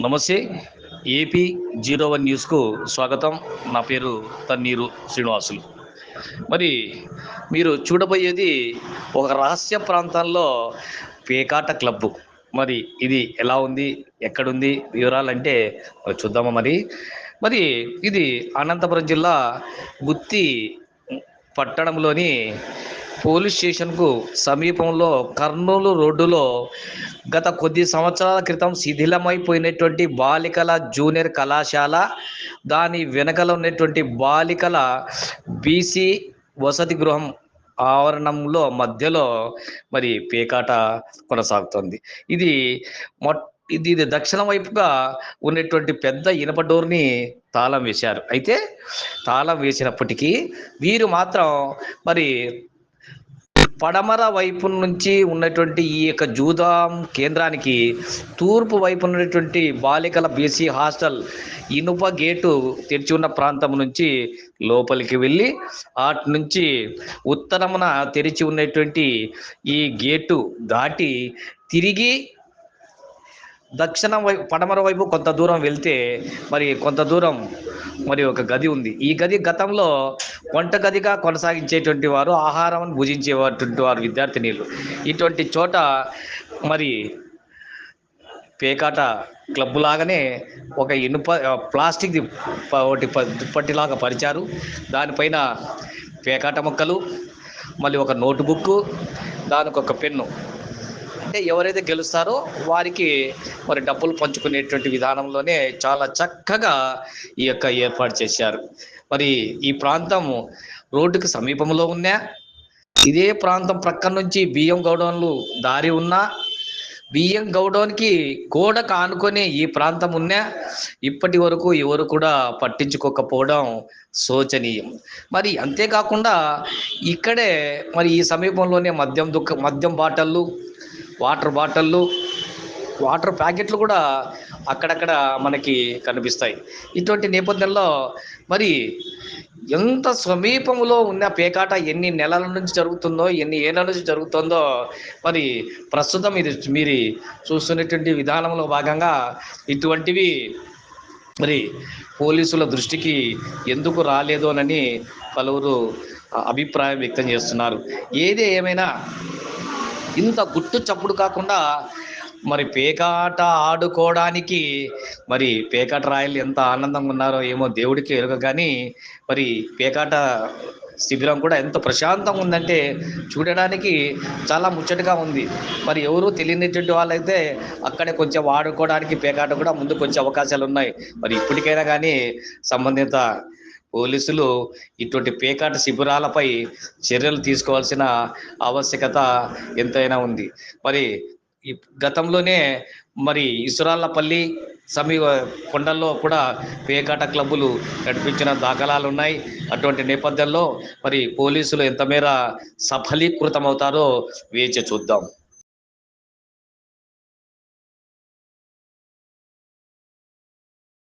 నమస్తే. AP zero one న్యూస్కు స్వాగతం. నా పేరు తన్నీరు శ్రీనివాసులు. మరి మీరు చూడబోయేది ఒక రహస్య ప్రాంతంలో పేకాట క్లబ్బు. మరి ఇది ఎలా ఉంది? ఎక్కడుంది? వివరాలంటే మరి చూద్దామా మరి. మరి ఇది అనంతపురం జిల్లా గుత్తి పట్టణంలోని పోలీస్ స్టేషన్కు సమీపంలో కర్నూలు రోడ్డులో గత కొద్ది సంవత్సరాల క్రితం శిథిలమైపోయినటువంటి బాలికల జూనియర్ కళాశాల దాని వెనకల ఉన్నటువంటి బాలికల బీసీ వసతి గృహం ఆవరణంలో మధ్యలో మరి పేకాట కొనసాగుతుంది. ఇది మొట్ ఇది ఇది దక్షిణ వైపుగా ఉన్నటువంటి పెద్ద ఇనప డోర్ని తాళం వేశారు. అయితే తాళం వేసినప్పటికీ వీరు మాత్రం మరి పడమర వైపు నుంచి ఉన్నటువంటి ఈ యొక్క జూదాం కేంద్రానికి తూర్పు వైపు ఉన్నటువంటి బాలికల బీసీ హాస్టల్ ఇనుప గేటు తెరిచి ఉన్న ప్రాంతం నుంచి లోపలికి వెళ్ళి అటు నుంచి ఉత్తరమున తెరిచి ఉన్నటువంటి ఈ గేటు దాటి తిరిగి దక్షిణం వైపు పడమర వైపు కొంత దూరం వెళ్తే మరి కొంత దూరం మరి ఒక గది ఉంది. ఈ గది గతంలో వంట గదిగా కొనసాగించేటువంటి వారు ఆహారం భుజించేటువంటి వారు విద్యార్థినీలు. ఇటువంటి చోట మరి పేకాట క్లబ్ లాగానే ఒక ఇనుప ప్లాస్టిక్ ఒకటి ప- దుప్పటిలాగా పరిచారు. దానిపైన పేకాట మొక్కలు మళ్ళీ ఒక నోటుబుక్ దానికి ఒక పెన్ను. అంటే ఎవరైతే గెలుస్తారో వారికి మరి డబ్బులు పంచుకునేటువంటి విధానంలోనే చాలా చక్కగా ఈ యొక్క ఏర్పాటు చేశారు. మరి ఈ ప్రాంతం రోడ్డుకి సమీపంలో ఉన్నా ఇదే ప్రాంతం ప్రక్క నుంచి బియ్యం గౌడౌన్లు దారి ఉన్నా బియ్యం గౌడౌన్కి కూడా కానుకొని ఈ ప్రాంతం ఉన్నా ఇప్పటి వరకు ఎవరు కూడా పట్టించుకోకపోవడం శోచనీయం. మరి అంతేకాకుండా ఇక్కడే మరి ఈ సమీపంలోనే మద్యం దుఃఖ మద్యం బాటళ్ళు వాటర్ బాటిళ్ళు వాటర్ ప్యాకెట్లు కూడా అక్కడక్కడ మనకి కనిపిస్తాయి. ఇటువంటి నేపథ్యంలో మరి ఎంత సమీపంలో ఉన్న పేకాట ఎన్ని నెలల నుంచి జరుగుతుందో ఎన్ని ఏళ్ళ నుంచి జరుగుతుందో మరి ప్రస్తుతం ఇది మీరు చూస్తున్నటువంటి విధానంలో భాగంగా ఇటువంటివి మరి పోలీసుల దృష్టికి ఎందుకు రాలేదోనని పలువురు అభిప్రాయం వ్యక్తం చేస్తున్నారు. ఏది ఏమైనా ఇంత గుట్టు చప్పుడు కాకుండా మరి పేకాట ఆడుకోవడానికి మరి పేకాట రాయలు ఎంత ఆనందంగా ఉన్నారో ఏమో దేవుడికి ఎరుగ కానీ మరి పేకాట శిబిరం కూడా ఎంత ప్రశాంతంగా ఉందంటే చూడడానికి చాలా ముచ్చటగా ఉంది. మరి ఎవరు తెలియనిటువంటి వాళ్ళైతే అక్కడే కొంచెం ఆడుకోవడానికి పేకాట కూడా ముందుకు వచ్చే అవకాశాలు ఉన్నాయి మరి ఇప్పటికైనా కానీ సంబంధిత పోలీసులు ఇటువంటి పేకాట శిబిరాలపై చర్యలు తీసుకోవాల్సిన ఆవశ్యకత ఎంతైనా ఉంది. మరి ఈ గతంలోనే మరి ఇసురాళ్ళపల్లి సమీప కొండల్లో కూడా పేకాట క్లబ్బులు నడిపించిన దాఖలాలు ఉన్నాయి అటువంటి నేపథ్యంలో మరి పోలీసులు ఎంతమేర సఫలీకృతమవుతారో వేచి చూద్దాం.